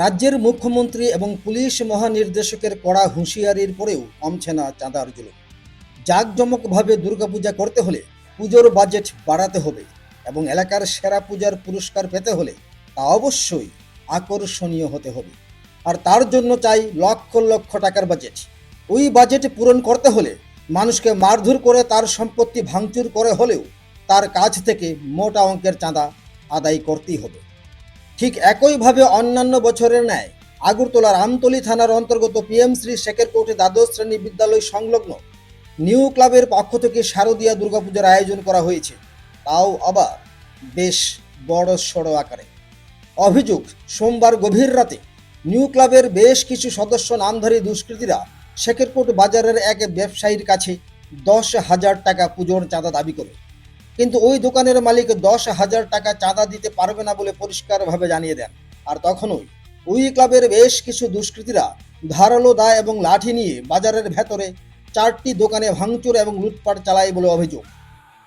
রাজ্যের মুখ্যমন্ত্রী এবং পুলিশ মহানির্দেশকের কড়া হুঁশিয়ারির পরেও কমছে না চাঁদার জুলুম। জাঁকজমকভাবে দুর্গাপূজা করতে হলে পুজোর বাজেট বাড়াতে হবে এবং এলাকার সেরা পূজার পুরস্কার পেতে হলে তা অবশ্যই আকর্ষণীয় হতে হবে। আর তার জন্য চাই লক্ষ লক্ষ টাকার বাজেট। ওই বাজেট পূরণ করতে হলে মানুষকে মারধর করে তার সম্পত্তি ভাঙচুর করে হলেও তার কাছ থেকে মোটা অঙ্কের চাঁদা আদায় করতেই হবে। ঠিক একইভাবে অন্যান্য বছরের ন্যায় আগরতলার আমতলী থানার অন্তর্গত পিএম শ্রী শেখের কোর্টে দ্বাদশ শ্রেণি বিদ্যালয় সংলগ্ন নিউ ক্লাবের পক্ষ থেকে শারদীয়া দুর্গাপূজার আয়োজন করা হয়েছে। তাও আবার বেশ বড় সড়ো আকারে। অভিযোগ, সোমবার গভীর রাতে নিউ ক্লাবের বেশ কিছু সদস্য নামধারী দুষ্কৃতীরা শেখেরকোট বাজারের এক ব্যবসায়ীর কাছে দশ হাজার টাকা পুজোর চাঁদা দাবি করে। কিন্তু ওই দোকানের মালিক দশ হাজার টাকা চাঁদা দিতে পারবে না বলে পরিষ্কারভাবে জানিয়ে দেন। আর তখনই ওই ক্লাবের বেশ কিছু দুষ্কৃতীরা ধারালো দা এবং লাঠি নিয়ে বাজারের ভেতরে চারটি দোকানে ভাঙচুর এবং লুটপাট চালায় বলে অভিযোগ।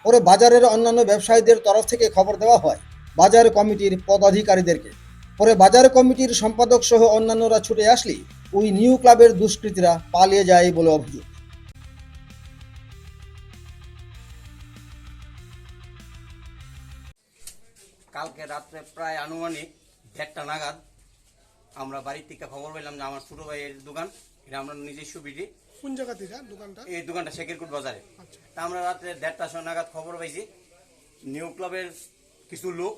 পরে বাজারের অন্যান্য ব্যবসায়ীদের তরফ থেকে খবর দেওয়া হয়, বাজার কমিটির পদাধিকারীদেরকে। পরে বাজার কমিটির সম্পাদক সহ অন্যান্যরা ছুটে আসলে ওই নিউ ক্লাবের দুষ্কৃতীরা পালিয়ে যায় বলে অভিযোগ। কালকে রাত্রে প্রায় আনুমানিক দেড়টা নাগাদ আমরা বাড়ির থেকে খবর পেলাম যে আমার ছোট ভাইয়ের দোকান এটা আমরা নিজস্ব বিডি কোন দোকানটা? এই দোকানটা শেখেরকুট বাজারে। আচ্ছা। তা আমরা রাত্রে দেড়টার সময় নাগাদ খবর পাইছি নিউ ক্লাবের কিছু লোক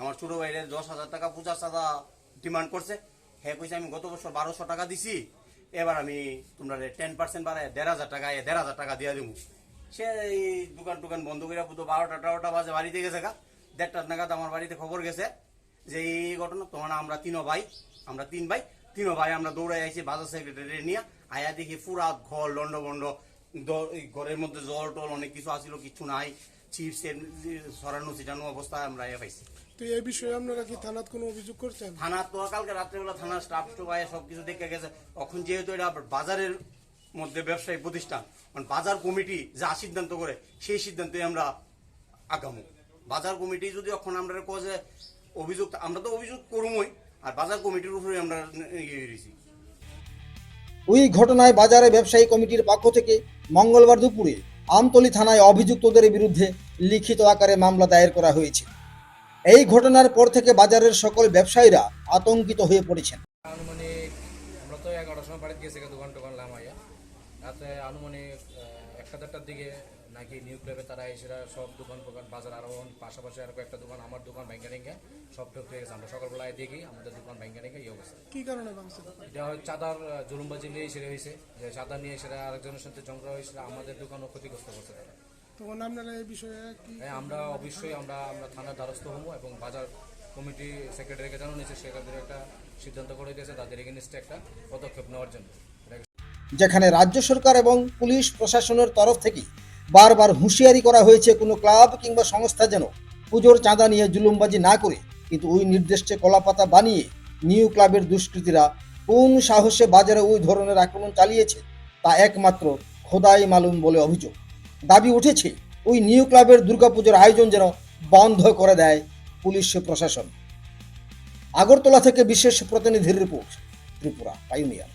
আমার ছোট ভাইয়ের দশ হাজার টাকা পূজা চাঁদা ডিমান্ড করছে। হ্যাঁ কইছে আমি গত বছর বারোশো টাকা দিছি এবার আমি তোমরা টেন পার্সেন্ট বাড়ায় দেড় হাজার টাকা দেড় হাজার টাকা দিয়ে দিব সে এই দোকান টোকান বন্ধ করে পুরো বারোটা তেরোটা বাজে বাড়িতে গেছে গা। দেড়টার নাগাদ আমার বাড়িতে খবর গেছে যে এই ঘটনা তোমার আমরা তিনও ভাই আমরা তিন ভাই তিনও ভাই আমরা দৌড়াই আইছি বাজার সেক্রেটারি নিয়ে আয়া দেখি পুরা ঘর লন্ড বন্ড ঘরের মধ্যে জল টল অনেক কিছু আসিল কিছু নাই চিপসের সরানো ছিটানো অবস্থায় আমরা এ পাইছি। তো এই বিষয়ে আপনারা কি থানাত কোনো অভিযোগ করছেন? থানা তো কালকে রাত্রেবেলা থানার স্টাফ সবাই সবকিছু দেখে গেছে। এখন যেহেতু এটা বাজারের মধ্যে ব্যবসায়ী প্রতিষ্ঠান মানে বাজার কমিটি যা সিদ্ধান্ত করে সেই সিদ্ধান্তে আমরা আগামু। বাজার কমিটি যদি এখন আমরা কয়ে অভিযোগ আমরা তো অভিযোগ করবই আর বাজার কমিটির উপরে আমরা ইয়ে ওই ঘটনায় বাজারে ব্যবসায়ী কমিটির পক্ষ থেকে মঙ্গলবার দুপুরে আমতলী থানায় অভিযুক্তদের বিরুদ্ধে লিখিত আকারে মামলা দায়ের করা হয়েছে। এই ঘটনার পর থেকে বাজারের সকল ব্যবসায়ীরা আতঙ্কিত হয়ে পড়েছেন। আনুমানিক আমরা তো এগারোটার সময় বাড়িতে গেছি দোকান টোকান লামাইয়া রাতে আনুমানিক একটা দেড়টার দিকে নাকি নিউ ক্লাবে তারা এসেরা সব দোকান টোকান বাজার আরও পাশাপাশি আরও কয়েকটা দোকান আমার দোকান ব্যাংকে রেখে সব ঠক হয়ে গেছে। আমরা সকালবেলায় দেখি আমাদের দোকান ব্যাংকে রেখে এই অবস্থা। কি কারণে ভাঙছে এটা হয় চাঁদার জুলুমবাজি নিয়ে সেরে হয়েছে। যে চাঁদা নিয়ে সেরা আরেকজনের সাথে ঝগড়া হয়েছিল আমাদের দোকানও ক্ষতিগ্রস্ত করছে তারা। তখন আপনারা এই বিষয়ে কি হ্যাঁ আমরা অবশ্যই আমরা আমরা থানার দ্বারস্থ হব এবং বাজার কমিটি সেক্রেটারিকে জানানো সেখানে একটা সিদ্ধান্ত করে দিয়েছে তাদের এগেনিস্টে একটা পদক্ষেপ নেওয়ার জন্য। যেখানে রাজ্য সরকার এবং পুলিশ প্রশাসনের তরফ থেকে বারবার হুঁশিয়ারি করা হয়েছে কোনো ক্লাব কিংবা সংস্থা যেন পুজোর চাঁদা নিয়ে জুলুমবাজি না করে, কিন্তু ওই নির্দেশে কলাপাতা বানিয়ে নিউ ক্লাবের দুষ্কৃতীরা কোন সাহসে বাজারে ওই ধরনের আক্রমণ চালিয়েছে, তা একমাত্র খোদাই মালুম বলে অভিযোগ। দাবি উঠেছে, ওই নিউ ক্লাবের দুর্গাপুজোর আয়োজন যেন বন্ধ করে দেয় পুলিশ প্রশাসন। আগরতলা থেকে বিশেষ প্রতিনিধির রিপোর্ট, ত্রিপুরা পাইনিয়ার